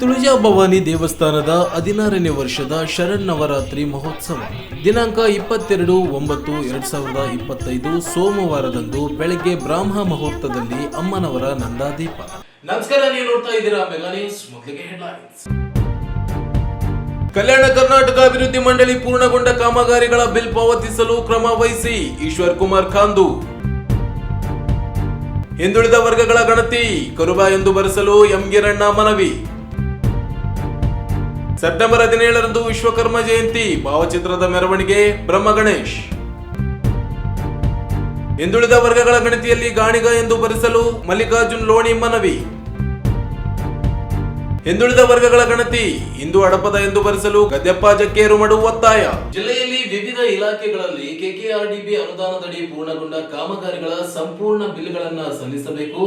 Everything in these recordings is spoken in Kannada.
ತುಳಜಾ ಭವಾನಿ ದೇವಸ್ಥಾನದ ಹದಿನಾರನೇ ವರ್ಷದ ಶರನ್ನವರಾತ್ರಿ ಮಹೋತ್ಸವ. ದಿನಾಂಕ ಇಪ್ಪತ್ತೆರಡು, ಒಂಬತ್ತು, ಎರಡ್ ಸಾವಿರದ ಇಪ್ಪತ್ತೈದು ಸೋಮವಾರದಂದು ಬೆಳಗ್ಗೆ ಬ್ರಾಹ್ಮ ಮುಹೂರ್ತದಲ್ಲಿ ಅಮ್ಮನವರ ನಂದಾದೀಪ. ನಮಸ್ಕಾರ, ನೀವು ನೋಡ್ತಾ ಇದ್ದೀರಾ ಕಲ್ಯಾಣ ಕರ್ನಾಟಕ ಅಭಿವೃದ್ಧಿ ಮಂಡಳಿ ಪೂರ್ಣಗೊಂಡ ಕಾಮಗಾರಿಗಳ ಬಿಲ್ ಪಾವತಿಸಲು ಕ್ರಮ ವಹಿಸಿ ಈಶ್ವರ್ ಕುಮಾರ್ ಖಾಂದು ಹಿಂದುಳಿದ ವರ್ಗಗಳ ಗಣತಿ, ಕರುಬ ಎಂದು ಬರೆಸಲು ಎಂ ಗಿರಣ್ಣ ಮನವಿ. ಸೆಪ್ಟೆಂಬರ್ ಹದಿನೇಳರಂದು ವಿಶ್ವಕರ್ಮ ಜಯಂತಿ. ಭಾವಚಿತ್ರದ ಮೆರವಣಿಗೆ ಬ್ರಹ್ಮ ಗಣೇಶ್. ಹಿಂದುಳಿದ ವರ್ಗಗಳ ಗಣತಿಯಲ್ಲಿ ಗಾಣಿಗ ಎಂದು ಭರಿಸಲು ಮಲ್ಲಿಕಾರ್ಜುನ್ ಲೋಣಿ ಮನವಿ. ಹಿಂದುಳಿದ ವರ್ಗಗಳ ಗಣತಿ ಇಂದು ಅಡಪದ ಎಂದು ಬರೆಸಲು ಗದ್ಯಪ್ಪ ಜಕ್ಕೇರು ಮಡು ಒತ್ತಾಯ. ಜಿಲ್ಲೆಯಲ್ಲಿ ವಿವಿಧ ಇಲಾಖೆಗಳಲ್ಲಿ ಕೆಕೆಆರ್ಡಿಬಿ ಅನುದಾನದಡಿ ಪೂರ್ಣಗೊಂಡ ಕಾಮಗಾರಿಗಳ ಸಂಪೂರ್ಣ ಬಿಲ್ಗಳನ್ನ ಸಲ್ಲಿಸಬೇಕು.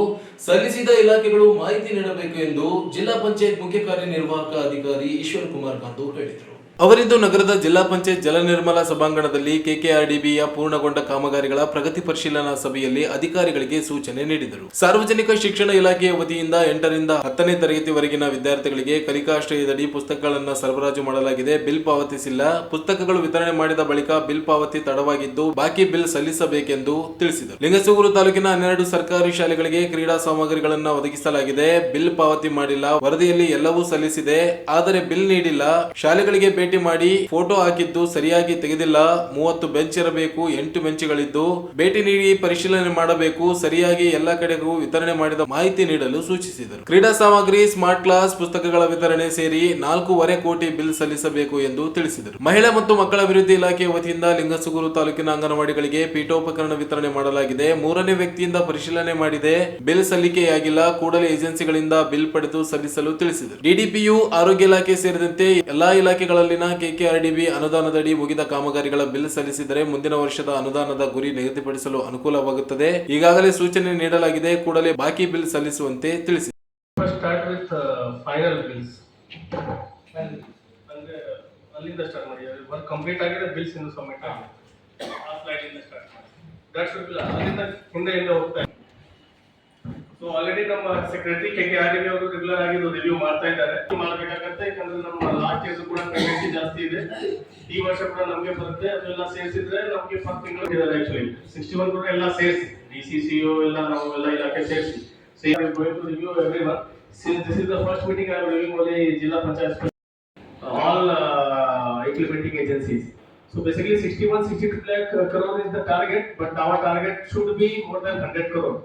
ಸಲ್ಲಿಸಿದ ಇಲಾಖೆಗಳು ಮಾಹಿತಿ ನೀಡಬೇಕು ಎಂದು ಜಿಲ್ಲಾ ಪಂಚಾಯತ್ ಮುಖ್ಯ ಕಾರ್ಯನಿರ್ವಾಹಕ ಅಧಿಕಾರಿ ಈಶ್ವರ್ ಕುಮಾರ್ ಕಾಂತು ಹೇಳಿದರು. ಅವರಿಂದು ನಗರದ ಜಿಲ್ಲಾ ಪಂಚಾಯತ್ ಜಲ ನಿರ್ಮಲ ಸಭಾಂಗಣದಲ್ಲಿ ಕೆಕೆಆರ್ಡಿಬಿಯ ಪೂರ್ಣಗೊಂಡ ಕಾಮಗಾರಿಗಳ ಪ್ರಗತಿ ಪರಿಶೀಲನಾ ಸಭೆಯಲ್ಲಿ ಅಧಿಕಾರಿಗಳಿಗೆ ಸೂಚನೆ ನೀಡಿದರು. ಸಾರ್ವಜನಿಕ ಶಿಕ್ಷಣ ಇಲಾಖೆಯ ವತಿಯಿಂದ ಎಂಟರಿಂದ ಹತ್ತನೇ ತರಗತಿವರೆಗಿನ ವಿದ್ಯಾರ್ಥಿಗಳಿಗೆ ಕಲಿಕಾಶ್ರಯದಡಿ ಪುಸ್ತಕಗಳನ್ನು ಸರಬರಾಜು ಮಾಡಲಾಗಿದೆ. ಬಿಲ್ ಪಾವತಿಸಿಲ್ಲ. ಪುಸ್ತಕಗಳು ವಿತರಣೆ ಮಾಡಿದ ಬಳಿಕ ಬಿಲ್ ಪಾವತಿ ತಡವಾಗಿದ್ದು, ಬಾಕಿ ಬಿಲ್ ಸಲ್ಲಿಸಬೇಕೆಂದು ತಿಳಿಸಿದರು. ಲಿಂಗಸೂಗೂರು ತಾಲೂಕಿನ ಹನ್ನೆರಡು ಸರ್ಕಾರಿ ಶಾಲೆಗಳಿಗೆ ಕ್ರೀಡಾ ಸಾಮಗ್ರಿಗಳನ್ನು ಒದಗಿಸಲಾಗಿದೆ. ಬಿಲ್ ಪಾವತಿ ಮಾಡಿಲ್ಲ. ವರದಿಯಲ್ಲಿ ಎಲ್ಲವೂ ಸಲ್ಲಿಸಿದೆ. ಆದರೆ ಬಿಲ್ ನೀಡಿಲ್ಲ. ಶಾಲೆಗಳಿಗೆ ಭೇಟಿ ಮಾಡಿ ಫೋಟೋ ಹಾಕಿದ್ದು ಸರಿಯಾಗಿ ತೆಗೆದಿಲ್ಲ. ಮೂವತ್ತು ಬೆಂಚ್ ಇರಬೇಕು, ಎಂಟು ಬೆಂಚ್ಗಳಿದ್ದು. ಭೇಟಿ ನೀಡಿ ಪರಿಶೀಲನೆ ಮಾಡಬೇಕು, ಸರಿಯಾಗಿ ಎಲ್ಲ ಕಡೆಗೂ ವಿತರಣೆ ಮಾಡಿದ ಮಾಹಿತಿ ನೀಡಲು ಸೂಚಿಸಿದರು. ಕ್ರೀಡಾ ಸಾಮಗ್ರಿ, ಸ್ಮಾರ್ಟ್ ಕ್ಲಾಸ್ ಪುಸ್ತಕಗಳ ವಿತರಣೆ ಸೇರಿ ನಾಲ್ಕೂವರೆ ಕೋಟಿ ಬಿಲ್ ಸಲ್ಲಿಸಬೇಕು ಎಂದು ತಿಳಿಸಿದರು. ಮಹಿಳಾ ಮತ್ತು ಮಕ್ಕಳ ಅಭಿವೃದ್ಧಿ ಇಲಾಖೆ ವತಿಯಿಂದ ಲಿಂಗಸುಗೂರು ತಾಲೂಕಿನ ಅಂಗನವಾಡಿಗಳಿಗೆ ಪೀಠೋಪಕರಣ ವಿತರಣೆ ಮಾಡಲಾಗಿದೆ. ಮೂರನೇ ವ್ಯಕ್ತಿಯಿಂದ ಪರಿಶೀಲನೆ ಮಾಡಿದೆ. ಬಿಲ್ ಸಲ್ಲಿಕೆಯಾಗಿಲ್ಲ. ಕೂಡಲೇ ಏಜೆನ್ಸಿಗಳಿಂದ ಬಿಲ್ ಪಡೆದು ಸಲ್ಲಿಸಲು ತಿಳಿಸಿದರು. ಡಿಡಿಪಿಯು ಆರೋಗ್ಯ ಇಲಾಖೆ ಸೇರಿದಂತೆ ಎಲ್ಲಾ ಇಲಾಖೆಗಳಲ್ಲಿನ ಕೆಕೆಆರ್ಡಿಬಿ ಅನುದಾನದಡಿ ಮುಗಿದ ಕಾಮಗಾರಿಗಳ ಬಿಲ್ ಸಲ್ಲಿಸಿದರೆ ಮುಂದಿನ ವರ್ಷದ ಅನುದಾನದ ಗುರಿ ನಿಗದಿಪಡಿಸಲು ಅನುಕೂಲವಾಗುತ್ತದೆ. ಈಗಾಗಲೇ ಸೂಚನೆ ನೀಡಲಾಗಿದೆ. ಕೂಡಲೇ ಬಾಕಿ ಬಿಲ್ ಸಲ್ಲಿಸುವಂತೆ ಅಲ್ಲಿಂದ ಸ್ಟಾರ್ಟ್ ಸೊ ಆಲ್ರೆಡಿ ನಮ್ಮ ಸೆಕ್ರೆಟರಿ ಕೆ ಅವರು ರೆಗ್ಯುಲರ್ ಆಗಿ ರಿವ್ಯೂ ಮಾಡ್ತಾ ಇದ್ದಾರೆ. ಮಾಡ್ಬೇಕಾಗತ್ತೆ, ಯಾಕಂದ್ರೆ ನಮ್ಮ ಲಾ ಕೂಡ ಜಾಸ್ತಿ ಇದೆ. ಈ ವರ್ಷ ಕೂಡ ನಮಗೆ ಬರುತ್ತೆ, ಅದೆಲ್ಲ ಸೇರಿಸಿದ್ರೆ ನಮಗೆ ಫಸ್ಟ್ ಸಿಕ್ಸ್ಟಿ ಒನ್ ಎಲ್ಲ ಸೇರಿಸಿ. ಡಿ ನಾವು ಎಲ್ಲ ಇಲಾಖೆ ಸೇರಿಸಿ. Review every one since the first meeting ಆಗಿ zilla panchayat all implementing agencies so basically sixty one sixty two lakh crore is the target but our target should be more than hundred crore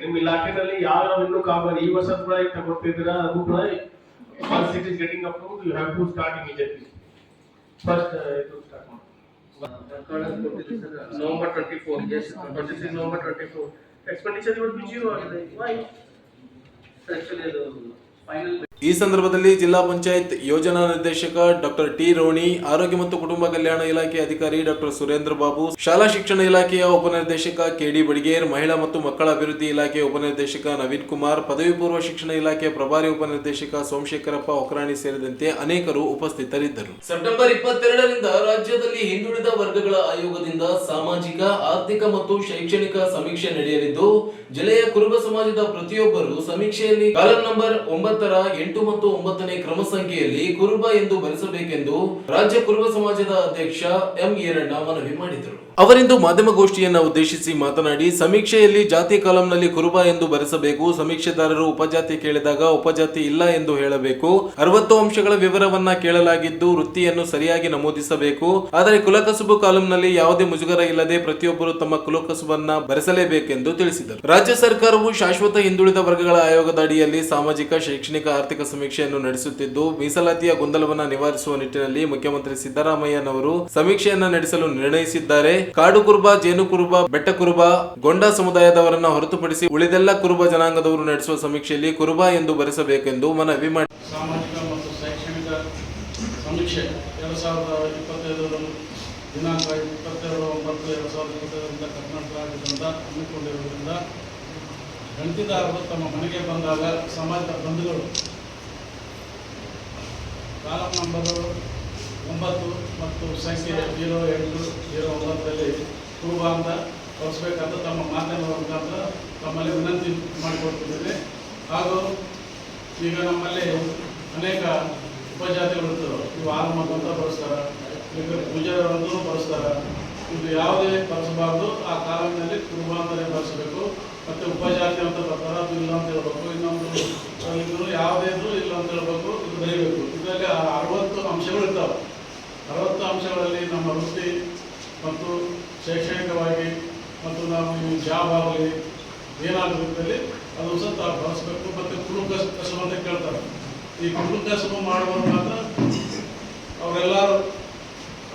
ನಿಮ್ಮ ಇಲಾಖೆನಲ್ಲಿ ಯಾವ ಯಾವ ಇನ್ನು ಈ ವರ್ಷ ಕೂಡ ತಗೋತಿದ್ದೀರಾ ಅದು ಕೂಡ once it is getting approved you have first November twenty four six November twenty four expenditure ಇವತ್ತು ಬಿಜಿಯು ಆಗಿದೆ. ಫೈನಲ್ ಈ ಸಂದರ್ಭದಲ್ಲಿ ಜಿಲ್ಲಾ ಪಂಚಾಯತ್ ಯೋಜನಾ ನಿರ್ದೇಶಕ ಡಾಕ್ಟರ್ ಟಿ ರೋಣಿ, ಆರೋಗ್ಯ ಮತ್ತು ಕುಟುಂಬ ಕಲ್ಯಾಣ ಇಲಾಖೆ ಅಧಿಕಾರಿ ಡಾಕ್ಟರ್ ಸುರೇಂದ್ರ ಬಾಬು, ಶಾಲಾ ಶಿಕ್ಷಣ ಇಲಾಖೆಯ ಉಪನಿರ್ದೇಶಕ ಕೆಡಿ ಬಡಿಗೇರ್, ಮಹಿಳಾ ಮತ್ತು ಮಕ್ಕಳ ಅಭಿವೃದ್ಧಿ ಇಲಾಖೆ ಉಪನಿರ್ದೇಶಕ ನವೀನ್ ಕುಮಾರ್, ಪದವಿ ಪೂರ್ವ ಶಿಕ್ಷಣ ಇಲಾಖೆ ಪ್ರಭಾರಿ ಉಪನಿರ್ದೇಶಕ ಸೋಮಶೇಖರಪ್ಪ ಒಕರಾಣಿ ಸೇರಿದಂತೆ ಅನೇಕರು ಉಪಸ್ಥಿತರಿದ್ದರು. ಸೆಪ್ಟೆಂಬರ್ ಇಪ್ಪತ್ತೆರಡರಿಂದ ರಾಜ್ಯದಲ್ಲಿ ಹಿಂದುಳಿದ ವರ್ಗಗಳ ಆಯೋಗದಿಂದ ಸಾಮಾಜಿಕ, ಆರ್ಥಿಕ ಮತ್ತು ಶೈಕ್ಷಣಿಕ ಸಮೀಕ್ಷೆ ನಡೆಯಲಿದ್ದು, ಜಿಲ್ಲೆಯ ಕುರುಬ ಸಮಾಜದ ಪ್ರತಿಯೊಬ್ಬರು ಸಮೀಕ್ಷೆಯಲ್ಲಿ ಕಾಲಂ ನಂಬರ್ ಒಂಬತ್ತರ ಎಂಟು ಮತ್ತು ಒಂಬತ್ತನೇ ಕ್ರಮ ಸಂಖ್ಯೆಯಲ್ಲಿ ಕುರುಬ ಎಂದು ಬರೆಸಬೇಕೆಂದು ರಾಜ್ಯ ಕುರುಬ ಸಮಾಜದ ಅಧ್ಯಕ್ಷ ಎಂ ಈರಣ್ಣ ಮನವಿ ಮಾಡಿದರು. ಅವರಿಂದು ಮಾಧ್ಯಮಗೋಷ್ಠಿಯನ್ನ ಉದ್ದೇಶಿಸಿ ಮಾತನಾಡಿ, ಸಮೀಕ್ಷೆಯಲ್ಲಿ ಜಾತಿ ಕಾಲಂನಲ್ಲಿ ಕುರುಬ ಎಂದು ಬರೆಸಬೇಕು, ಸಮೀಕ್ಷೆದಾರರು ಉಪಜಾತಿ ಕೇಳಿದಾಗ ಉಪಜಾತಿ ಇಲ್ಲ ಎಂದು ಹೇಳಬೇಕು, ಅರವತ್ತು ಅಂಶಗಳ ವಿವರವನ್ನ ಕೇಳಲಾಗಿದ್ದು ವೃತ್ತಿಯನ್ನು ಸರಿಯಾಗಿ ನಮೂದಿಸಬೇಕು, ಆದರೆ ಕುಲಕಸುಬು ಕಾಲಂನಲ್ಲಿ ಯಾವುದೇ ಮುಜುಗರ ಇಲ್ಲದೆ ಪ್ರತಿಯೊಬ್ಬರು ತಮ್ಮ ಕುಲಕಸುಬನ್ನ ಬರೆಸಲೇಬೇಕೆಂದು ತಿಳಿಸಿದರು. ರಾಜ್ಯ ಸರ್ಕಾರವು ಶಾಶ್ವತ ಹಿಂದುಳಿದ ವರ್ಗಗಳ ಆಯೋಗದ ಅಡಿಯಲ್ಲಿ ಸಾಮಾಜಿಕ, ಶೈಕ್ಷಣಿಕ, ಆರ್ಥಿಕ ಸಮೀಕ್ಷೆಯನ್ನು ನಡೆಸುತ್ತಿದ್ದು, ಮೀಸಲಾತಿಯ ಗೊಂದಲವನ್ನು ನಿವಾರಿಸುವ ನಿಟ್ಟಿನಲ್ಲಿ ಮುಖ್ಯಮಂತ್ರಿ ಸಿದ್ದರಾಮಯ್ಯನವರು ಸಮೀಕ್ಷೆಯನ್ನು ನಡೆಸಲು ನಿರ್ಣಯಿಸಿದ್ದಾರೆ. ಕಾಡು ಕುರುಬ, ಜೇನು ಕುರುಬ, ಬೆಟ್ಟ ಕುರುಬ, ಗೊಂಡ ಸಮುದಾಯದವರನ್ನ ಹೊರತುಪಡಿಸಿ ಉಳಿದೆಲ್ಲ ಕುರುಬ ಜನಾಂಗದವರು ನಡೆಸುವ ಸಮೀಕ್ಷೆಯಲ್ಲಿ ಕುರುಬ ಎಂದು ಬರೆಸಬೇಕೆಂದು ಮನವಿ ಮಾಡಿ ಸಾಮಾಜಿಕ ಮತ್ತು ಶೈಕ್ಷಣಿಕ ಸಮೀಕ್ಷೆ ಎರಡು ಸಾವಿರದ ಇಪ್ಪತ್ತೈದರ ದಿನಾಂಕ ಇಪ್ಪತ್ತೆರಡು ಒಂಬತ್ತು ಎರಡು ಸಾವಿರದ ಇಪ್ಪತ್ತೈದರಿಂದ ಕರ್ನಾಟಕ ರಾಜ್ಯದಿಂದ ಹಮ್ಮಿಕೊಂಡಿರುವುದರಿಂದ ಗಣಿತದಾರರು ತಮ್ಮ ಮನೆಗೆ ಬಂದಾಗ ಸಮಾಜದ ಬಂಧುಗಳು ಕಾಲಂ ಒಂಬತ್ತು ಮತ್ತು ಸಂಖ್ಯೆ ಜೀರೋ ಎಂಟು, ಜೀರೋ ಒಂಬತ್ತರಲ್ಲಿ ಪೂರ್ವ ಅಂತ ತೋರಿಸ್ಬೇಕಂತ ತಮ್ಮ ಮಾಧ್ಯಮದ ಮುಖಾಂತರ ತಮ್ಮಲ್ಲಿ ವಿನಂತಿ ಮಾಡಿಕೊಡ್ತಿದ್ದೇನೆ ಹಾಗೂ ಈಗ ನಮ್ಮಲ್ಲಿ ಅನೇಕ ಉಪಜಾತಿಗಳು ಇರ್ತವೆ ಇವು ಆಲ್ಮತ್ ಅಂತ ಬಳಸ್ತಾರೆ ಈಗ ಪೂಜಾರ ಅಂತಲೂ ಬಳಸ್ತಾರೆ ಇದು ಯಾವುದೇ ಬಳಸಬಾರ್ದು ಆ ಕಾಲದಲ್ಲಿ ಕುರುಬ ಅಂತಲೇ ಬಳಸಬೇಕು ಮತ್ತು ಉಪಜಾತಿ ಅಂತ ಬರ್ತಾರೆ. ಅದು ಇಲ್ಲ ಅಂತ ಹೇಳ್ಬೇಕು. ಇನ್ನೊಂದು ಯಾವುದೇ ಇಲ್ಲ ಅಂತ ಹೇಳ್ಬೇಕು. ಇದು ಬರೀಬೇಕು. ಇದರಲ್ಲಿ ಅರವತ್ತು ಅಂಶಗಳು ಇರ್ತಾವೆ ಅರವತ್ತು ಅಂಶಗಳಲ್ಲಿ ನಮ್ಮ ವೃತ್ತಿ ಮತ್ತು ಶೈಕ್ಷಣಿಕವಾಗಿ ಮತ್ತು ನಾವು ಈ ಜಾಬ್ ಆಗಲಿ ಏನಾದರೂ ಅದು ತಾವು ಬಳಸಬೇಕು ಮತ್ತು ಕುಟುಂಬ ಕಸು ಅಂತ ಕೇಳ್ತಾರೆ. ಈ ಕುಟುಂಬ ಕಸಮ ಮಾಡುವಾಗ ಮಾತ್ರ ಅವರೆಲ್ಲರೂ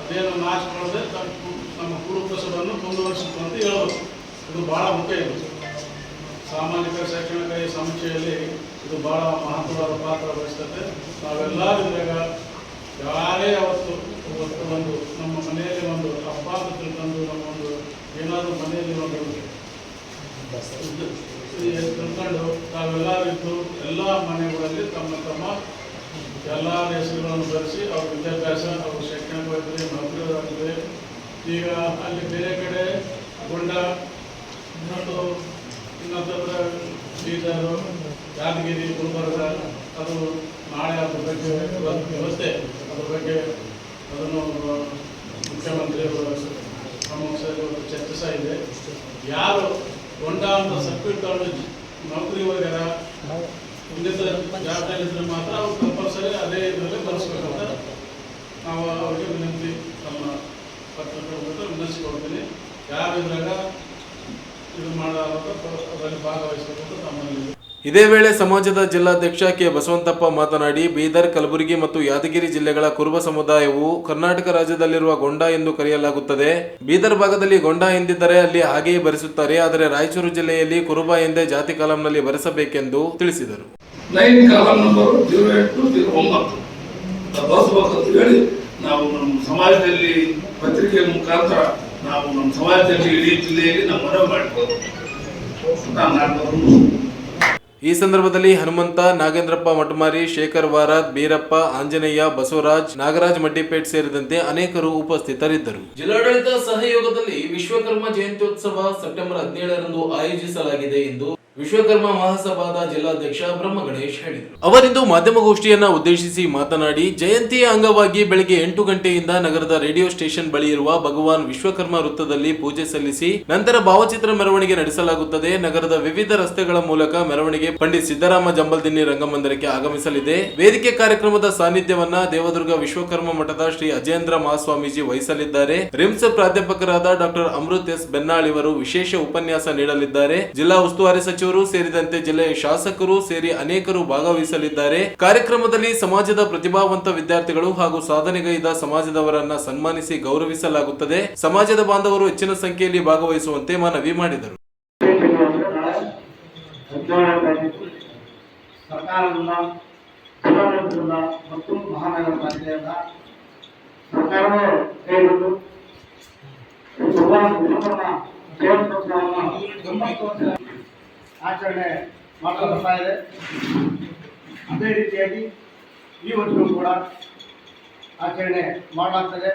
ಅದೇನು ನಾಶ ಮಾಡದೆ ನಮ್ಮ ಕುಟುಂಬ ಕಸವನ್ನು ಮುಂದುವರಿಸಬೇಕು ಅಂತ ಹೇಳೋದು ಇದು ಭಾಳ ಮುಖ್ಯ ಇದು. ಸಾಮಾಜಿಕ, ಶೈಕ್ಷಣಿಕ ಈ ಇದು ಭಾಳ ಮಹತ್ವದ ಪಾತ್ರ ವಹಿಸ್ತದೆ. ನಾವೆಲ್ಲ ಇದ್ರಾಗ ಯಾರೇ ಅವತ್ತು ಒಂದು ನಮ್ಮ ಮನೆಯಲ್ಲಿ ಒಂದು ಅಂತ ತಿಳ್ಕೊಂಡು ನಮ್ಮ ಒಂದು ಏನಾದರೂ ಮನೆಯಲ್ಲಿ ಒಂದು ತಿಳ್ಕೊಂಡು ತಾವೆಲ್ಲರೂ ಇದ್ದು ಎಲ್ಲ ಮನೆಗಳಲ್ಲಿ ತಮ್ಮ ತಮ್ಮ ಎಲ್ಲ ಹೆಸರುಗಳನ್ನು ಬರೆಸಿ ಅವ್ರ ವಿದ್ಯಾಭ್ಯಾಸ, ಅವ್ರ ಶೈಕ್ಷಣಿಕವಾಗಿರಲಿ ನೌಕರಿಯಾಗಲಿ ಈಗ ಅಲ್ಲಿ ಬೇರೆ ಕಡೆ ಗುಂಡ, ಇನ್ನೊಂದು ಇನ್ನೊಂದರ ಬೀದರು, ಯಾದಗಿರಿ, ಗುಲ್ಬರ್ಗ, ಅದು ನಾಳೆ ಅದ್ರ ಬಗ್ಗೆ ವ್ಯವಸ್ಥೆ. ಅದ್ರ ಬಗ್ಗೆ ಅದನ್ನು ಮುಖ್ಯಮಂತ್ರಿಯವರು ಪ್ರಮುಖರು ಚರ್ಚಿಸ್ತಾ ಇದೆ. ಯಾರು ಹೊಂಡ ಅಂತ ಸರ್ಕ್ಯೂಟ್ ತಗೊಂಡು ನೌಕರಿ ಹೋಗ್ಯಾರ ಉನ್ನತ ಜಾಗದಲ್ಲಿದ್ದರೆ ಮಾತ್ರ ಅವ್ರು ಕಂಪಲ್ಸರಿ ಅದೇ ಇದರಲ್ಲಿ ಬಳಸ್ಬೇಕಂತ ನಾವು ಅವರಿಗೆ ವಿನಂತಿ, ತಮ್ಮ ಪತ್ರಕರ್ತರ ಮೂಲಕ ವಿನಂತಿಸಿಕೊಡ್ತೀನಿ. ಯಾರು ಇದ್ರಾಗ ಇದು ಮಾಡಾರಂತ ಅದರಲ್ಲಿ ಭಾಗವಹಿಸಬೇಕು ತಮ್ಮಲ್ಲಿ ಇದೇ ವೇಳೆ ಸಮಾಜದ ಜಿಲ್ಲಾಧ್ಯಕ್ಷ ಕೆ. ಬಸವಂತಪ್ಪ ಮಾತನಾಡಿ, ಬೀದರ್, ಕಲಬುರಗಿ ಮತ್ತು ಯಾದಗಿರಿ ಜಿಲ್ಲೆಗಳ ಕುರುಬ ಸಮುದಾಯವು ಕರ್ನಾಟಕ ರಾಜ್ಯದಲ್ಲಿರುವ ಗೊಂಡ ಎಂದು ಕರೆಯಲಾಗುತ್ತದೆ. ಬೀದರ್ ಭಾಗದಲ್ಲಿ ಗೊಂಡ ಎಂದಿದ್ದರೆ ಅಲ್ಲಿ ಹಾಗೆಯೇ ಭರಿಸುತ್ತಾರೆ ಆದರೆ ರಾಯಚೂರು ಜಿಲ್ಲೆಯಲ್ಲಿ ಕುರುಬ ಎಂದೇ ಜಾತಿ ಕಾಲಂನಲ್ಲಿ ಬರೆಸಬೇಕೆಂದು ತಿಳಿಸಿದರು. ನಾವು ನಮ್ಮ ಸಮಾಜದಲ್ಲಿ ಪತ್ರಿಕೆ ಮುಖಾಂತರ ನಾವು ನಮ್ಮ ಸಮಾಜದಲ್ಲಿ ಇಡೀ ಜಿಲ್ಲೆಯಲ್ಲಿ ನಾವು ಮನವಿ ಈ ಸಂದರ್ಭದಲ್ಲಿ ಹನುಮಂತ, ನಾಗೇಂದ್ರಪ್ಪ ಮಟಮಾರಿ ಶೇಖರ್ ವಾರಾದ್, ಬೀರಪ್ಪ, ಆಂಜನೇಯ, ಬಸವರಾಜ್, ನಾಗರಾಜ್ ಮಡ್ಡಿಪೇಟ್ ಸೇರಿದಂತೆ ಅನೇಕರು ಉಪಸ್ಥಿತರಿದ್ದರು. ಜಿಲ್ಲಾಡಳಿತ ಸಹಯೋಗದಲ್ಲಿ ವಿಶ್ವಕರ್ಮ ಜಯಂತ್ಯೋತ್ಸವ ಸೆಪ್ಟೆಂಬರ್ ಹದಿನೇಳರಂದು ಆಯೋಜಿಸಲಾಗಿದೆ ಎಂದು ವಿಶ್ವಕರ್ಮ ಮಹಾಸಭಾದ ಜಿಲ್ಲಾಧ್ಯಕ್ಷ ಬ್ರಹ್ಮ ಗಣೇಶ್ ಹೇಳಿದರು. ಅವರಿಂದು ಮಾಧ್ಯಮಗೋಷ್ಠಿಯನ್ನ ಉದ್ದೇಶಿಸಿ ಮಾತನಾಡಿ, ಜಯಂತಿಯ ಅಂಗವಾಗಿ ಬೆಳಗ್ಗೆ ಎಂಟು ಗಂಟೆಯಿಂದ ನಗರದ ರೇಡಿಯೋ ಸ್ಟೇಷನ್ ಬಳಿ ಇರುವ ಭಗವಾನ್ ವಿಶ್ವಕರ್ಮ ವೃತ್ತದಲ್ಲಿ ಪೂಜೆ ಸಲ್ಲಿಸಿ, ನಂತರ ಭಾವಚಿತ್ರ ಮೆರವಣಿಗೆ ನಡೆಸಲಾಗುತ್ತದೆ. ನಗರದ ವಿವಿಧ ರಸ್ತೆಗಳ ಮೂಲಕ ಮೆರವಣಿಗೆ ಪಂಡಿತ್ ಸಿದ್ದರಾಮ ಜಂಬಲ್ದಿನ್ನಿ ರಂಗಮಂದಿರಕ್ಕೆ ಆಗಮಿಸಲಿದೆ. ವೇದಿಕೆ ಕಾರ್ಯಕ್ರಮದ ಸಾನ್ನಿಧ್ಯವನ್ನ ದೇವದುರ್ಗ ವಿಶ್ವಕರ್ಮ ಮಠದ ಶ್ರೀ ಅಜೇಂದ್ರ ಮಹಾಸ್ವಾಮೀಜಿ ವಹಿಸಲಿದ್ದಾರೆ. ರಿಮ್ಸ್ ಪ್ರಾಧ್ಯಾಪಕರಾದ ಡಾಕ್ಟರ್ ಅಮೃತ್ ಎಸ್ ಬೆನ್ನಾಳ್ ಇವರು ವಿಶೇಷ ಉಪನ್ಯಾಸ ನೀಡಲಿದ್ದಾರೆ. ಜಿಲ್ಲಾ ಉಸ್ತುವಾರಿ ಸಚಿವರು ಸೇರಿದಂತೆ ಜಿಲ್ಲೆಯ ಶಾಸಕರು ಸೇರಿ ಅನೇಕರು ಭಾಗವಹಿಸಲಿದ್ದಾರೆ. ಕಾರ್ಯಕ್ರಮದಲ್ಲಿ ಸಮಾಜದ ಪ್ರತಿಭಾವಂತ ವಿದ್ಯಾರ್ಥಿಗಳು ಹಾಗೂ ಸಾಧನೆಗೈದ ಸಮಾಜದವರನ್ನ ಸನ್ಮಾನಿಸಿ ಗೌರವಿಸಲಾಗುತ್ತದೆ. ಸಮಾಜದ ಬಾಂಧವರು ಹೆಚ್ಚಿನ ಸಂಖ್ಯೆಯಲ್ಲಿ ಭಾಗವಹಿಸುವಂತೆ ಮನವಿ ಮಾಡಿದರು. ಮತ್ತು ಮಹಾನಗರ ಪಾಲಿಕೆಯಿಂದ ಸರ್ಕಾರವೇ ಕೈಗೊಂಡು ಭಗವಾನ್ ವಿಶ್ವಕರ್ಮ ಜಯಂತ್ಯೋತ್ಸವವನ್ನು ಆಚರಣೆ ಮಾಡ್ತಾ ಬರ್ತಾ ಇದೆ. ಅದೇ ರೀತಿಯಾಗಿ ಈ ವರ್ಷ ಕೂಡ ಆಚರಣೆ ಮಾಡಲಾಗ್ತದೆ.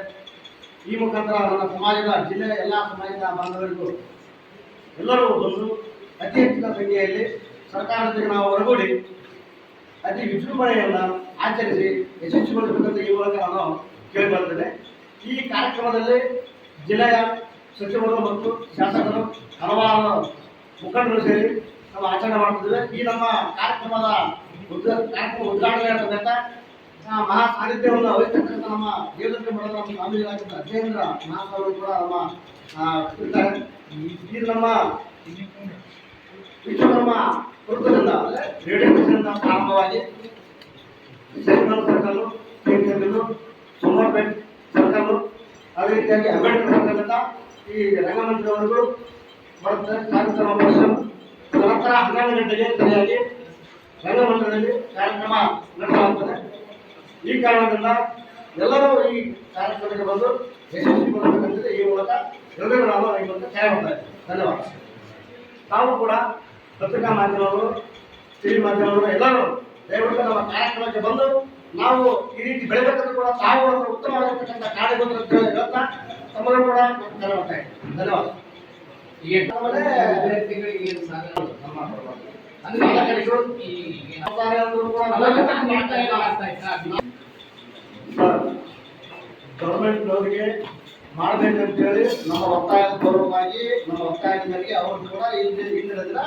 ಈ ಮುಖಾಂತರ ನನ್ನ ಸಮಾಜದ ಜಿಲ್ಲೆಯ ಎಲ್ಲ ಸಮಾಜದ ಬಾಂಧವರಿಗೂ ಎಲ್ಲರೂ ಬಂದು ಅತಿ ಹೆಚ್ಚಿನ ಸಂಖ್ಯೆಯಲ್ಲಿ ಸರ್ಕಾರದೊಂದಿಗೆ ನಾವು ಒಳಗೂಡಿ ಅತಿ ವಿಜೃಂಭಣೆಯನ್ನು ಆಚರಿಸಿ ಯಶಸ್ವಿಗೊಳಿಸಬೇಕಂತ ಈ ಮೂಲಕ ನಾನು ಕೇಳಿಬರ್ತೇನೆ ಈ ಕಾರ್ಯಕ್ರಮದಲ್ಲಿ ಜಿಲ್ಲೆಯ ಸಚಿವರು ಮತ್ತು ಶಾಸಕರು ಹಲವಾರು ಮುಖಂಡರು ಸೇರಿ ನಾವು ಆಚರಣೆ ಮಾಡ್ತಿದ್ದೇವೆ ಈ ನಮ್ಮ ಕಾರ್ಯಕ್ರಮದ ಕಾರ್ಯಕ್ರಮ ಉದ್ಘಾಟನೆ ಮಹಾ ಸಾನ್ನಿಧ್ಯವನ್ನು ವಹಿಸ್ತಕ್ಕಂಥ ನಮ್ಮ ದೇವದಂತೆ ಮಠದ ನಮ್ಮ ಸ್ವಾಮಿಗಳಾಗಿದ್ದ ಅಜೇಂದ್ರ ಮಹಾಸ್ವಾಮಿಗಳು ಕೂಡ ನಮ್ಮ ಇರ್ತಾರೆ ಇದು ನಮ್ಮ ವಿಶ್ವಕರ್ಮ ರೇಡಿಯೋ ಪ್ರಾರಂಭವಾಗಿ ಸರ್ಕಲ್ಲು ಸರ್ಕಲ್ಲು ಸೋಮವಾರಪೇಟ್ ಸರ್ಕಲ್ ಅದೇ ರೀತಿಯಾಗಿ ಅಂಬೇಡ್ಕರ್ ಸರ್ಕಲ್ನಿಂದ ಈ ರಂಗಮಂದಿರವರೆಗೂ ಬರುತ್ತೆ ಕಾರ್ಯಕ್ರಮ ನಂತರ ಹನ್ನೆರಡು ಗಂಟೆಗೆ ಸರಿಯಾಗಿ ರಂಗಮಂದಿರದಲ್ಲಿ ಕಾರ್ಯಕ್ರಮ ನಡೆಸಲಾಗುತ್ತದೆ ಈ ಕಾರಣದಿಂದ ಎಲ್ಲರೂ ಈ ಕಾರ್ಯಕ್ರಮಕ್ಕೆ ಬಂದು ಯಶಸ್ವಿಗೊಳಿಸಬೇಕಂತೇಳಿ ಈ ಮೂಲಕ ಎಲ್ಲರಿಗೂ ನಾನು ಈ ಮೂಲಕ ಕರೆ ಮಾಡ್ತಾ ಧನ್ಯವಾದ. ತಾವು ಕೂಡ ಪತ್ರಿಕಾ ಮಾಧ್ಯಮಗಳು ಟಿವಿ ಮಾಧ್ಯಮಗಳು ಎಲ್ಲರೂ ದಯವಿಟ್ಟು ನಮ್ಮ ಕಾರ್ಯಕ್ರಮಕ್ಕೆ ಬಂದು ನಾವು ಈ ರೀತಿ ಬೆಳೆಬೇಕಂತ ಕೂಡ ತಾವು ಉತ್ತಮವಾಗಿರ್ತಕ್ಕಂಥ ಹೇಳಿ ಹೇಳ್ತಾ ಕೂಡ ಕರೆ ಮಾಡ್ತಾ ಧನ್ಯವಾದ. ಗೌರ್ಮೆಂಟ್ನವರಿಗೆ ಮಾಡಬೇಕಂತೇಳಿ ನಮ್ಮ ಒತ್ತಾಯದ ಪೂರ್ವಕವಾಗಿ ನಮ್ಮ ಒತ್ತಾಯದ ಮೇರೆಗೆ ಅವರು ಕೂಡ ಇಲ್ಲಿ ಇಂದಿನ ದಿನ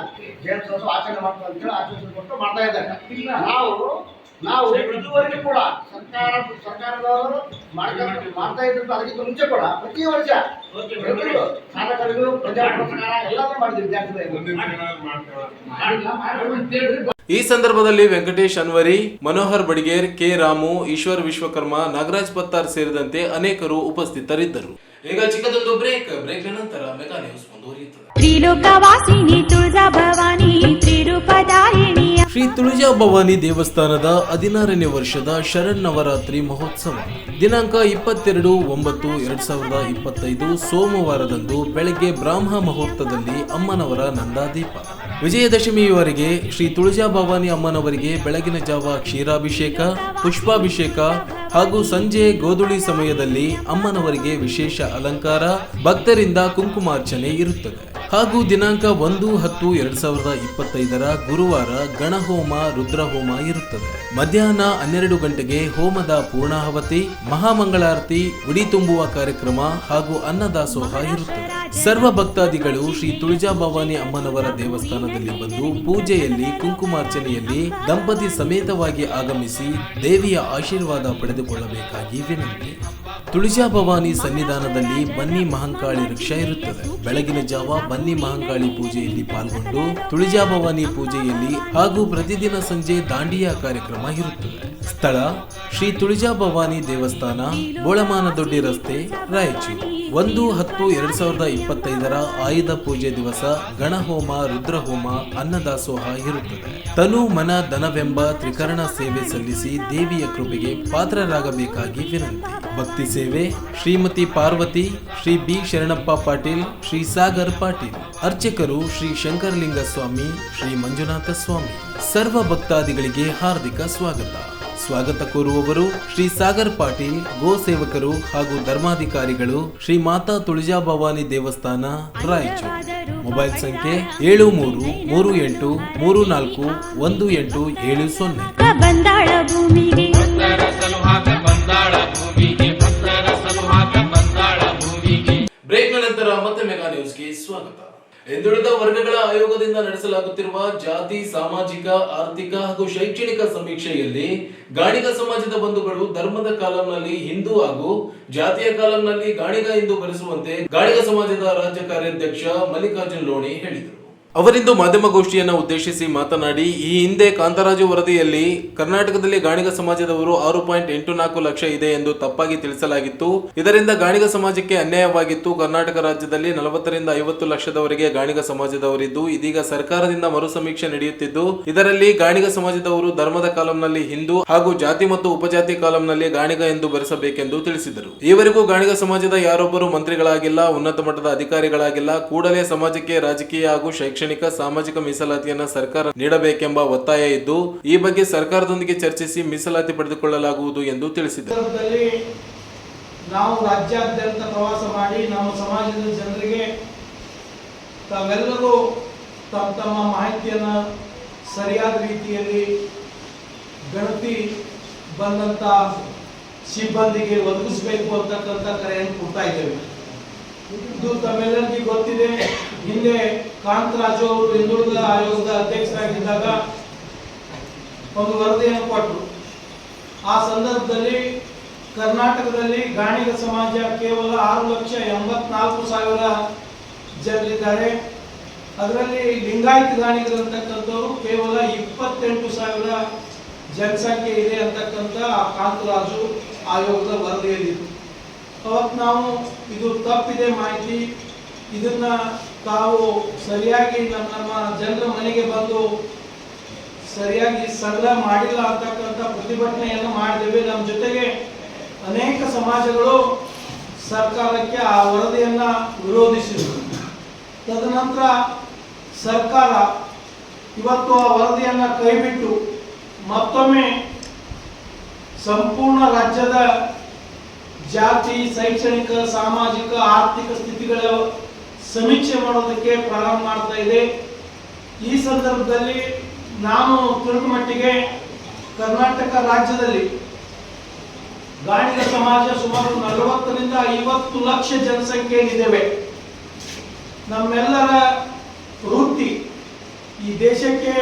ಜಯಂತ್ಸವ ಆಚರಣೆ ಮಾಡ್ತಾರೆ ಅಂತೇಳಿ ಆಚರಣೆ ಕೊಟ್ಟು ಮಾಡ್ತಾ ಇದ್ದಾರೆ. ನಾವು ನಾವು ಇದುವರೆಗೂ ಕೂಡ ಸರ್ಕಾರ ಸರ್ಕಾರದವರು ಮಾಡ್ಕೊಂಡು ಮಾಡ್ತಾ ಇದ್ದು ಅದಕ್ಕಿಂತ ಮುಂಚೆ ಕೂಡ ಪ್ರತಿ ವರ್ಷ ಎಲ್ಲರಿಗೂ ಶಾಸಕರಿಗೂ ಪ್ರಜಾ ಪುರಸ್ಕಾರ ಎಲ್ಲವೂ ಮಾಡಿದ್ವಿ ವಿದ್ಯಾರ್ಥಿಗಳಿಗೆ ಈ ಸಂದರ್ಭದಲ್ಲಿ ವೆಂಕಟೇಶ್ ಅನ್ವರಿ ಮನೋಹರ್ ಬಡಿಗೇರ್ ಕೆ ರಾಮು ಈಶ್ವರ್ ವಿಶ್ವಕರ್ಮ ನಾಗರಾಜ್ ಪತ್ತಾರ್ ಸೇರಿದಂತೆ ಅನೇಕರು ಉಪಸ್ಥಿತರಿದ್ದರು. ಈಗ ಚಿಕ್ಕದೊಂದು ಬ್ರೇಕ್ ಬ್ರೇಕ್ ನಂತರ ಮೆಗಾ ನ್ಯೂಸ್ ಮುಂದುವರಿಯುತ್ತದೆ. ತ್ರಿಲೋಕವಾಸಿನಿ ತುಳಜಾ ಭವಾನಿ ತ್ರಿರೂಪಧಾರಿಣಿ ಶ್ರೀ ತುಳಜಾ ಭವಾನಿ ದೇವಸ್ಥಾನದ ಹದಿನಾರನೇ ವರ್ಷದ ಶರನ್ನವರಾತ್ರಿ ಮಹೋತ್ಸವ. ದಿನಾಂಕ ಇಪ್ಪತ್ತೆರಡು, ಒಂಬತ್ತು, ಎರಡ್ ಸಾವಿರದ ಇಪ್ಪತ್ತೈದು ಸೋಮವಾರದಂದು ಬೆಳಗ್ಗೆ ಬ್ರಾಹ್ಮ ಮುಹೂರ್ತದಲ್ಲಿ ಅಮ್ಮನವರ ನಂದಾದೀಪ. ವಿಜಯದಶಮಿಯವರೆಗೆ ಶ್ರೀ ತುಳಜಾ ಭವಾನಿ ಅಮ್ಮನವರಿಗೆ ಬೆಳಗಿನ ಜಾವ ಕ್ಷೀರಾಭಿಷೇಕ, ಪುಷ್ಪಾಭಿಷೇಕ ಹಾಗೂ ಸಂಜೆ ಗೋಧುಳಿ ಸಮಯದಲ್ಲಿ ಅಮ್ಮನವರಿಗೆ ವಿಶೇಷ ಅಲಂಕಾರ, ಭಕ್ತರಿಂದ ಕುಂಕುಮಾರ್ಚನೆ ಇರುತ್ತದೆ. ಹಾಗೂ ದಿನಾಂಕ ಒಂದು, ಹತ್ತು, ಎರಡ್ ಸಾವಿರದ ಇಪ್ಪತ್ತೈದರ ಗುರುವಾರ ಗಣಹೋಮ, ರುದ್ರಹೋಮ ಇರುತ್ತದೆ. ಮಧ್ಯಾಹ್ನ ಹನ್ನೆರಡು ಗಂಟೆಗೆ ಹೋಮದ ಪೂರ್ಣಾಹವತಿ ಮಹಾಮಂಗಳಾರತಿ ಉಡಿ ತುಂಬುವ ಕಾರ್ಯಕ್ರಮ ಹಾಗೂ ಅನ್ನದಾಸೋಹ ಇರುತ್ತದೆ. ಸರ್ವ ಭಕ್ತಾದಿಗಳು ಶ್ರೀ ತುಳಜಾ ಭವಾನಿ ಅಮ್ಮನವರ ದೇವಸ್ಥಾನದಲ್ಲಿ ಬಂದು ಪೂಜೆಯಲ್ಲಿ, ಕುಂಕುಮಾರ್ಚನೆಯಲ್ಲಿ ದಂಪತಿ ಸಮೇತವಾಗಿ ಆಗಮಿಸಿ ದೇವಿಯ ಆಶೀರ್ವಾದ ಪಡೆದುಕೊಳ್ಳಬೇಕಾಗಿ ವಿನಂತಿ. ತುಳಜಾ ಭವಾನಿ ಸನ್ನಿಧಾನದಲ್ಲಿ ಬನ್ನಿ ಮಹಂಕಾಳಿ ವೃಕ್ಷ ಇರುತ್ತದೆ. ಬೆಳಗಿನ ಜಾವ ಬನ್ನಿ ಮಹಂಕಾಳಿ ಪೂಜೆಯಲ್ಲಿ ಪಾಲ್ಗೊಂಡು ತುಳಜಾ ಭವಾನಿ ಪೂಜೆಯಲ್ಲಿ ಹಾಗೂ ಪ್ರತಿದಿನ ಸಂಜೆ ದಾಂಡಿಯಾ ಕಾರ್ಯಕ್ರಮ ಇರುತ್ತದೆ. ಸ್ಥಳ ಶ್ರೀ ತುಳಜಾ ಭವಾನಿ ದೇವಸ್ಥಾನ, ಬೋಳಮಾನದೊಡ್ಡಿ ರಸ್ತೆ, ರಾಯಚೂರು. ಒಂದು ಹತ್ತು ಎರಡು ಸಾವಿರದ ಇಪ್ಪತ್ತೈದರ ಆಯುಧ ಪೂಜೆ ದಿವಸ ಗಣಹೋಮ, ರುದ್ರಹೋಮ, ಅನ್ನದಾಸೋಹ ಇರುತ್ತದೆ. ತನು ಮನ ಧನವೆಂಬ ತ್ರಿಕರಣ ಸೇವೆ ಸಲ್ಲಿಸಿ ದೇವಿಯ ಕೃಪೆಗೆ ಪಾತ್ರರಾಗಬೇಕಾಗಿ ವಿನಂತಿ. ಭಕ್ತಿ ಸೇವೆ, ಶ್ರೀಮತಿ ಪಾರ್ವತಿ, ಶ್ರೀ ಬಿ ಶರಣಪ್ಪ ಪಾಟೀಲ್, ಶ್ರೀ ಸಾಗರ್ ಪಾಟೀಲ್, ಅರ್ಚಕರು ಶ್ರೀ ಶಂಕರಲಿಂಗ ಸ್ವಾಮಿ ಶ್ರೀ ಮಂಜುನಾಥ ಸ್ವಾಮಿ. ಸರ್ವ ಭಕ್ತಾದಿಗಳಿಗೆ ಹಾರ್ದಿಕ ಸ್ವಾಗತ. ಸ್ವಾಗತ ಕೋರುವವರು ಶ್ರೀ ಸಾಗರ್ ಪಾಟೀಲ್, ಗೋ ಸೇವಕರು ಹಾಗೂ ಧರ್ಮಾಧಿಕಾರಿಗಳು ಶ್ರೀ ಮಾತಾ ತುಳಜಾ ಭವಾನಿ ದೇವಸ್ಥಾನ, ರಾಯಚೂರು. ಮೊಬೈಲ್ ಸಂಖ್ಯೆ ಏಳು ಮೂರು ಮೂರು ಎಂಟು ಮೂರು ನಾಲ್ಕು ಒಂದು ಎಂಟು ಏಳು ಸೊನ್ನೆ. ಹಿಂದುಳಿದ ವರ್ಗಗಳ ಆಯೋಗದಿಂದ ನಡೆಸಲಾಗುತ್ತಿರುವ ಜಾತಿ, ಸಾಮಾಜಿಕ, ಆರ್ಥಿಕ ಹಾಗೂ ಶೈಕ್ಷಣಿಕ ಸಮೀಕ್ಷೆಯಲ್ಲಿ ಗಾಣಿಗ ಸಮಾಜದ ಬಂಧುಗಳು ಧರ್ಮದ ಕಾಲಂನಲ್ಲಿ ಹಿಂದೂ ಹಾಗೂ ಜಾತಿಯ ಕಾಲಂನಲ್ಲಿ ಗಾಣಿಗ ಎಂದು ಬರೆಸುವಂತೆ ಗಾಣಿಗ ಸಮಾಜದ ರಾಜ್ಯ ಕಾರ್ಯಾಧ್ಯಕ್ಷ ಮಲ್ಲಿಕಾರ್ಜುನ್ ಲೋಣಿ ಹೇಳಿದರು. ಅವರಿಂದು ಮಾಧ್ಯಮಗೋಷ್ಠಿಯನ್ನು ಉದ್ದೇಶಿಸಿ ಮಾತನಾಡಿ, ಈ ಹಿಂದೆ ಕಾಂತರಾಜು ವರದಿಯಲ್ಲಿ ಕರ್ನಾಟಕದಲ್ಲಿ ಗಾಣಿಗ ಸಮಾಜದವರು ಆರು ಪಾಯಿಂಟ್ ಎಂಟು ನಾಲ್ಕು ಲಕ್ಷ ಇದೆ ಎಂದು ತಪ್ಪಾಗಿ ತಿಳಿಸಲಾಗಿತ್ತು. ಇದರಿಂದ ಗಾಣಿಗ ಸಮಾಜಕ್ಕೆ ಅನ್ಯಾಯವಾಗಿತ್ತು. ಕರ್ನಾಟಕ ರಾಜ್ಯದಲ್ಲಿ ನಲವತ್ತರಿಂದ ಐವತ್ತು ಲಕ್ಷದವರೆಗೆ ಗಾಣಿಗ ಸಮಾಜದವರಿದ್ದು, ಇದೀಗ ಸರ್ಕಾರದಿಂದ ಮರು ಸಮೀಕ್ಷೆ ನಡೆಯುತ್ತಿದ್ದು, ಇದರಲ್ಲಿ ಗಾಣಿಗ ಸಮಾಜದವರು ಧರ್ಮದ ಕಾಲಂನಲ್ಲಿ ಹಿಂದೂ ಹಾಗೂ ಜಾತಿ ಮತ್ತು ಉಪಜಾತಿ ಕಾಲಂನಲ್ಲಿ ಗಾಣಿಗ ಎಂದು ಬರೆಸಬೇಕೆಂದು ತಿಳಿಸಿದರು. ಈವರೆಗೂ ಗಾಣಿಗ ಸಮಾಜದ ಯಾರೊಬ್ಬರು ಮಂತ್ರಿಗಳಾಗಿಲ್ಲ, ಉನ್ನತ ಮಟ್ಟದ ಅಧಿಕಾರಿಗಳಾಗಿಲ್ಲ. ಕೂಡಲೇ ಸಮಾಜಕ್ಕೆ ರಾಜಕೀಯ ಹಾಗೂ ಶೈಕ್ಷಣಿಕ ಸಾಮಾಜಿಕ ಮೀಸಲಾತಿಯನ್ನ ಸರ್ಕಾರ ನೀಡಬೇಕೆಂಬ ಒತ್ತಾಯ ಇದ್ದು, ಈ ಬಗ್ಗೆ ಸರ್ಕಾರದೊಂದಿಗೆ ಚರ್ಚಿಸಿ ಮೀಸಲಾತಿ ಪಡೆದುಕೊಳ್ಳಲಾಗುವುದು ಎಂದು ತಿಳಿಸಿದರು ನಾವು ರಾಜ್ಯಾದ್ಯಂತ ಪ್ರವಾಸ ಮಾಡಿ ನಮ್ಮ ಸಮಾಜದ ಜನರಿಗೆ ತಾವೆಲ್ಲರೂ ತಮ್ಮ ತಮ್ಮ ಮಾಹಿತಿಯನ್ನು ಸರಿಯಾದ ರೀತಿಯಲ್ಲಿ ಗಣತಿ ಬಂದಂಥ ಸಿಬ್ಬಂದಿಗೆ ಒದಗಿಸಬೇಕು ಅಂತಕ್ಕಂಥ ಕರೆಯನ್ನು ಕೊಡ್ತಾ ಇದ್ದೇವೆ. ಇದು ತಮ್ಮೆಲ್ಲರಿಗೂ ಗೊತ್ತಿದೆ. ಹಿಂದೆ ಕಾಂತರಾಜು ಅವರು ಹಿಂದುಳಿದ ಆಯೋಗದ ಅಧ್ಯಕ್ಷರಾಗಿದ್ದಾಗ ಒಂದು ವರದಿಯನ್ನು ಕೊಟ್ಟರು. ಆ ಸಂದರ್ಭದಲ್ಲಿ ಕರ್ನಾಟಕದಲ್ಲಿ ಗಾಣಿಗ ಸಮಾಜ ಕೇವಲ ಆರು ಲಕ್ಷ ಎಂಬತ್ನಾಲ್ಕು ಸಾವಿರ ಜನರಿದ್ದಾರೆ. ಅದರಲ್ಲಿ ಲಿಂಗಾಯತ ಗಾಣಿಗರು ಅಂತಕ್ಕಂಥವ್ರು ಕೇವಲ ಇಪ್ಪತ್ತೆಂಟು ಸಾವಿರ ಜನಸಂಖ್ಯೆ ಇದೆ ಅಂತಕ್ಕಂಥ ಆ ಕಾಂತರಾಜು ಆಯೋಗದ ವರದಿಯಲ್ಲಿತ್ತು. ಅವತ್ತು ನಾವು ಇದು ತಪ್ಪಿದೆ ಮಾಹಿತಿ, ಇದನ್ನ ತಾವು ಸರಿಯಾಗಿ ನಮ್ಮ ನಮ್ಮ ಜನರ ಮನೆಗೆ ಬಂದು ಸರಿಯಾಗಿ ಸಂಗ್ರಹ ಮಾಡಿಲ್ಲ ಅಂತಕ್ಕಂಥ ಪ್ರತಿಭಟನೆಯನ್ನು ಮಾಡಿದ್ದೇವೆ. ನಮ್ಮ ಜೊತೆಗೆ ಅನೇಕ ಸಮಾಜಗಳು ಸರ್ಕಾರಕ್ಕೆ ಆ ವರದಿಯನ್ನ ವಿರೋಧಿಸಿದರು ತದನಂತರ ಸರ್ಕಾರ ಇವತ್ತು ಆ ವರದಿಯನ್ನ ಕೈಬಿಟ್ಟು ಮತ್ತೊಮ್ಮೆ ಸಂಪೂರ್ಣ ರಾಜ್ಯದ ಜಾತಿ, ಶೈಕ್ಷಣಿಕ, ಸಾಮಾಜಿಕ, ಆರ್ಥಿಕ ಸ್ಥಿತಿಗಳ ಸಮೀಕ್ಷೆ ಮಾಡೋದಕ್ಕೆ ಪ್ರಾರಂಭ ಮಾಡ್ತಾ ಇದೆ. ಈ ಸಂದರ್ಭದಲ್ಲಿ ನಾನು ತಿಳಿದ ಮಟ್ಟಿಗೆ ಕರ್ನಾಟಕ ರಾಜ್ಯದಲ್ಲಿ ಗಾಣಿಗ ಸಮಾಜ ಸುಮಾರು ನಲವತ್ತರಿಂದ ಐವತ್ತು ಲಕ್ಷ ಜನಸಂಖ್ಯೆ ಇದ್ದೇವೆ ನಮ್ಮೆಲ್ಲರ ವೃತ್ತಿ ಈ ದೇಶಕ್ಕೆ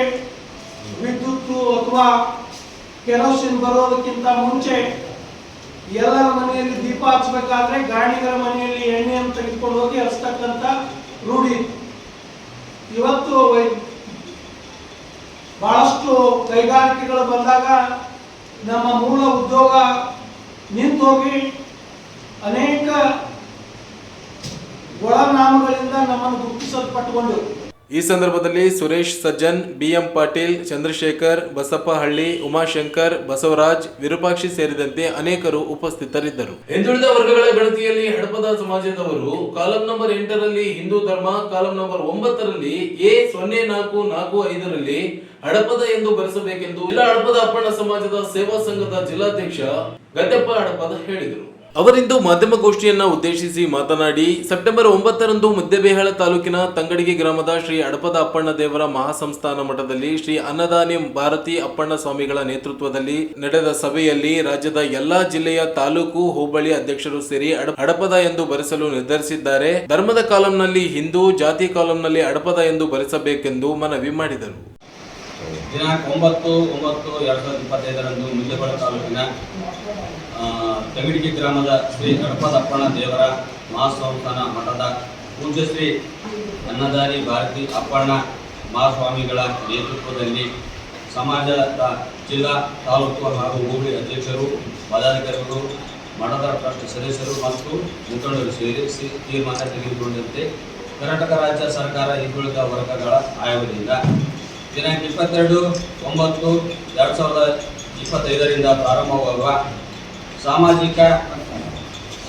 ವಿದ್ಯುತ್ತು ಅಥವಾ ಕೆರೋಸಿನ್ ಬರೋದಕ್ಕಿಂತ ಮುಂಚೆ ಎಲ್ಲರ ಮನೆಯಲ್ಲಿ ದೀಪ ಹಚ್ಚಬೇಕಾದ್ರೆ ಗಾಣಿಗರ ಮನೆಯಲ್ಲಿ ಎಣ್ಣೆಯನ್ನು ತೆಗೆದುಕೊಂಡು ಹೋಗಿ ಹಚ್ತಕ್ಕಂಥ ರೂಢಿ ಇವತ್ತು ಬಹಳಷ್ಟು ಕೈಗಾರಿಕೆಗಳು ಬಂದಾಗ ನಮ್ಮ ಮೂಲ ಉದ್ಯೋಗ ನಿಂತೋಗಿ ಅನೇಕ ಒಳನಾಮಗಳಿಂದ ನಮ್ಮನ್ನು ಗುರುತಿಸಲ್ಪಟ್ಟುಕೊಂಡು ಈ ಸಂದರ್ಭದಲ್ಲಿ ಸುರೇಶ್ ಸಜ್ಜನ್, ಬಿಎಂ ಪಾಟೀಲ್, ಚಂದ್ರಶೇಖರ್, ಬಸಪ್ಪಹಳ್ಳಿ, ಉಮಾಶಂಕರ್, ಬಸವರಾಜ್, ವಿರೂಪಾಕ್ಷಿ ಸೇರಿದಂತೆ ಅನೇಕರು ಉಪಸ್ಥಿತರಿದ್ದರು. ಹಿಂದುಳಿದ ವರ್ಗಗಳ ಗಣತಿಯಲ್ಲಿ ಹಡಪದ ಸಮಾಜದವರು ಕಾಲಂ ನಂಬರ್ ಎಂಟರಲ್ಲಿ ಹಿಂದೂ ಧರ್ಮ, ಕಾಲಂ ನಂಬರ್ ಒಂಬತ್ತರಲ್ಲಿ ಎ ಸೊನ್ನೆ ನಾಲ್ಕು ನಾಲ್ಕು ಐದರಲ್ಲಿ ಹಡಪದ ಎಂದು ಬರೆಸಬೇಕೆಂದು ಜಿಲ್ಲಾ ಹಡಪದ ಅಪ್ಪಣ್ಣ ಸಮಾಜದ ಸೇವಾ ಸಂಘದ ಜಿಲ್ಲಾಧ್ಯಕ್ಷ ಗದ್ದಪ್ಪ ಹಡಪದ ಹೇಳಿದರು. ಅವರಿಂದು ಮಾಧ್ಯಮಗೋಷ್ಠಿಯನ್ನು ಉದ್ದೇಶಿಸಿ ಮಾತನಾಡಿ, ಸೆಪ್ಟೆಂಬರ್ ಒಂಬತ್ತರಂದು ಮುದ್ದೆಬೇಹಳ ತಾಲೂಕಿನ ತಂಗಡಿಗೆ ಗ್ರಾಮದ ಶ್ರೀ ಅಡಪದ ಅಪ್ಪಣ್ಣ ದೇವರ ಮಹಾಸಂಸ್ಥಾನ ಮಠದಲ್ಲಿ ಶ್ರೀ ಅನ್ನದಾನಿ ಭಾರತಿ ಅಪ್ಪಣ್ಣ ಸ್ವಾಮಿಗಳ ನೇತೃತ್ವದಲ್ಲಿ ನಡೆದ ಸಭೆಯಲ್ಲಿ ರಾಜ್ಯದ ಎಲ್ಲಾ ಜಿಲ್ಲೆಯ ತಾಲೂಕು ಹೋಬಳಿ ಅಧ್ಯಕ್ಷರು ಸೇರಿ ಅಡ- ಅಡಪದ ಎಂದು ಬರೆಸಲು ನಿರ್ಧರಿಸಿದ್ದಾರೆ. ಧರ್ಮದ ಕಾಲಂನಲ್ಲಿ ಹಿಂದೂ, ಜಾತಿ ಕಾಲಂನಲ್ಲಿ ಅಡಪದ ಎಂದು ಬರೆಸಬೇಕೆಂದು ಮನವಿ ಮಾಡಿದರು. ದಿನಾಂಕ ಒಂಬತ್ತು ಒಂಬತ್ತು ಎರಡು ಸಾವಿರದ ಇಪ್ಪತ್ತೈದರಂದು ಮುದ್ದೆಗೊಳ ತಾಲೂಕಿನ ತಗಡಿಗೆ ಗ್ರಾಮದ ಶ್ರೀ ಗಣಪದಪ್ಪಣ ದೇವರ ಮಹಾಸಂಸ್ಥಾನ ಮಠದ ಪೂಜ್ಯ ಅನ್ನದಾರಿ ಭಾರತಿ ಅಪ್ಪಣ್ಣ ಮಹಾಸ್ವಾಮಿಗಳ ನೇತೃತ್ವದಲ್ಲಿ ಸಮಾಜದ ಜಿಲ್ಲಾ, ತಾಲೂಕು ಹಾಗೂ ಹೋಬಳಿ ಅಧ್ಯಕ್ಷರು, ಪದಾಧಿಕಾರಿಗಳು, ಮಠದ ಟ್ರಸ್ಟ್ ಸದಸ್ಯರು ಮತ್ತು ಮುಖಂಡರು ಸೇರಿಸಿ ತೀರ್ಮಾನ ತೆಗೆದುಕೊಂಡಂತೆ ಕರ್ನಾಟಕ ರಾಜ್ಯ ಸರ್ಕಾರ ಹಿಂದುಳಿದ ವರ್ಗಗಳ ಆಯೋಗದಿಂದ ದಿನಾಂಕ ಇಪ್ಪತ್ತೆರಡು ಒಂಬತ್ತು ಎರಡು ಸಾವಿರದ ಇಪ್ಪತ್ತೈದರಿಂದ ಪ್ರಾರಂಭವಾಗುವ ಸಾಮಾಜಿಕ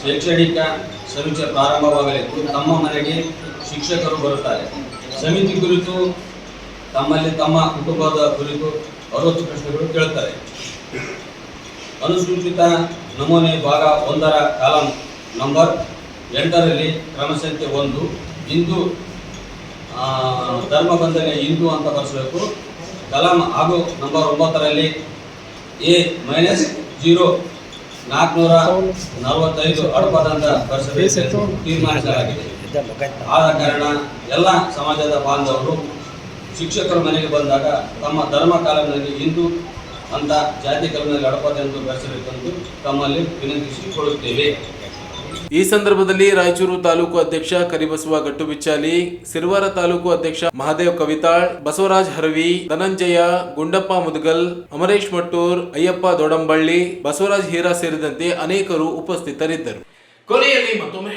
ಶೈಕ್ಷಣಿಕ ಸಮೀಕ್ಷೆ ಪ್ರಾರಂಭವಾಗಲಿದ್ದು ತಮ್ಮ ಮನೆಗೆ ಶಿಕ್ಷಕರು ಬರುತ್ತಾರೆ. ಸಮಿತಿ ಕುರಿತು ತಮ್ಮಲ್ಲಿ ತಮ್ಮ ಕುಟುಂಬದ ಕುರಿತು ಅರವತ್ತು ಪ್ರಶ್ನೆಗಳು ಕೇಳುತ್ತಾರೆ ಅನುಸೂಚಿತ ನಮೂನೆ ಭಾಗ ಒಂದರ ಕಾಲಂ ನಂಬರ್ ಎಂಟರಲ್ಲಿ ಕ್ರಮ ಸಂಖ್ಯೆ ಒಂದು. ಆ, ಧರ್ಮ ಬಂಧನೆ ಹಿಂದೂ ಅಂತ ಬರೆಸಬೇಕು. ಕಲಾಂ ಹಾಗೂ ನಂಬರ್ ಒಂಬತ್ತರಲ್ಲಿ ಎ ಮೈನಸ್ ಜೀರೋ ನಾಲ್ಕುನೂರ ನಲವತ್ತೈದು ಅಡಪದ ಅಂತ ಬರೆಸಬೇಕು. ತೀರ್ಮಾನಿಸಲಾಗಿದೆ. ಆದ ಕಾರಣ ಎಲ್ಲ ಸಮಾಜದ ಬಾಂಧವರು, ಶಿಕ್ಷಕರ ಮನೆಗೆ ಬಂದಾಗ ತಮ್ಮ ಧರ್ಮ ಕಾಲಂನಲ್ಲಿ ಹಿಂದೂ ಅಂತ ಜಾತಿ ಕಾಲಂನಲ್ಲಿ ಅಡಪದ ಎಂದು ಬರೆಸಬೇಕೆಂದು ತಮ್ಮಲ್ಲಿ ವಿನಂತಿಸಿಕೊಳ್ಳುತ್ತೇವೆ. ಈ ಸಂದರ್ಭದಲ್ಲಿ ರಾಯಚೂರು ತಾಲೂಕು ಅಧ್ಯಕ್ಷ ಕರಿಬಸವ ಗಟ್ಟುಬಿಚ್ಚಾಲಿ, ಸಿರ್ವಾರ ತಾಲೂಕು ಅಧ್ಯಕ್ಷ ಮಹಾದೇವ್ ಕವಿತಾಳ್, ಬಸವರಾಜ್ ಹರವಿ, ಧನಂಜಯ, ಗುಂಡಪ್ಪ ಮುದಗಲ್, ಅಮರೇಶ್ ಮಟ್ಟೂರ್, ಅಯ್ಯಪ್ಪ ದೊಡಂಬಳ್ಳಿ, ಬಸವರಾಜ್ ಹೀರಾ ಸೇರಿದಂತೆ ಅನೇಕರು ಉಪಸ್ಥಿತರಿದ್ದರು. ಕೊನೆಯಲ್ಲಿ ಮತ್ತೊಮ್ಮೆ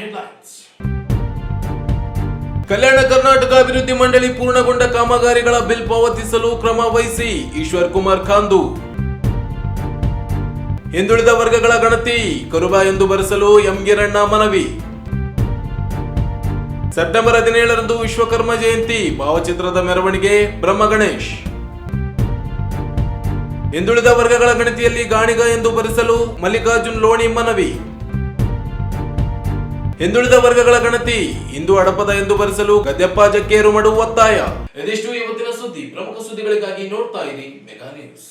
ಕಲ್ಯಾಣ ಕರ್ನಾಟಕ ಅಭಿವೃದ್ಧಿ ಮಂಡಳಿ ಪೂರ್ಣಗೊಂಡ ಕಾಮಗಾರಿಗಳ ಬಿಲ್ ಪಾವತಿಸಲು ಕ್ರಮ ವಹಿಸಿ ಈಶ್ವರ್ ಕುಮಾರ್ ಖಾಂದು ಹಿಂದುಳಿದ ವರ್ಗಗಳ ಗಣತಿ ಕರುಬ ಎಂದು ಬರೆಸಲು ಎಂ ಗಿರಣ್ಣ ಮನವಿ. ಸೆಪ್ಟೆಂಬರ್ ಹದಿನೇಳರಂದು ವಿಶ್ವಕರ್ಮ ಜಯಂತಿ, ಭಾವಚಿತ್ರದ ಮೆರವಣಿಗೆ, ಬ್ರಹ್ಮ ಗಣೇಶ್. ಹಿಂದುಳಿದ ವರ್ಗಗಳ ಗಣತಿಯಲ್ಲಿ ಗಾಣಿಗ ಎಂದು ಬರೆಸಲು ಮಲ್ಲಿಕಾರ್ಜುನ್ ಲೋಣಿ ಮನವಿ. ಹಿಂದುಳಿದ ವರ್ಗಗಳ ಗಣತಿ ಇಂದು ಅಡಪದ ಎಂದು ಬರೆಸಲು ಗದ್ಯಪ್ಪ ಜಕ್ಕೇರು ಮಡು ಒತ್ತಾಯ. ಇದಿಷ್ಟು ಇವತ್ತಿನ ಸುದ್ದಿ. ಪ್ರಮುಖ ಸುದ್ದಿಗಳಿಗಾಗಿ ನೋಡ್ತಾ ಇರಿ ಮೆಗಾ ನ್ಯೂಸ್.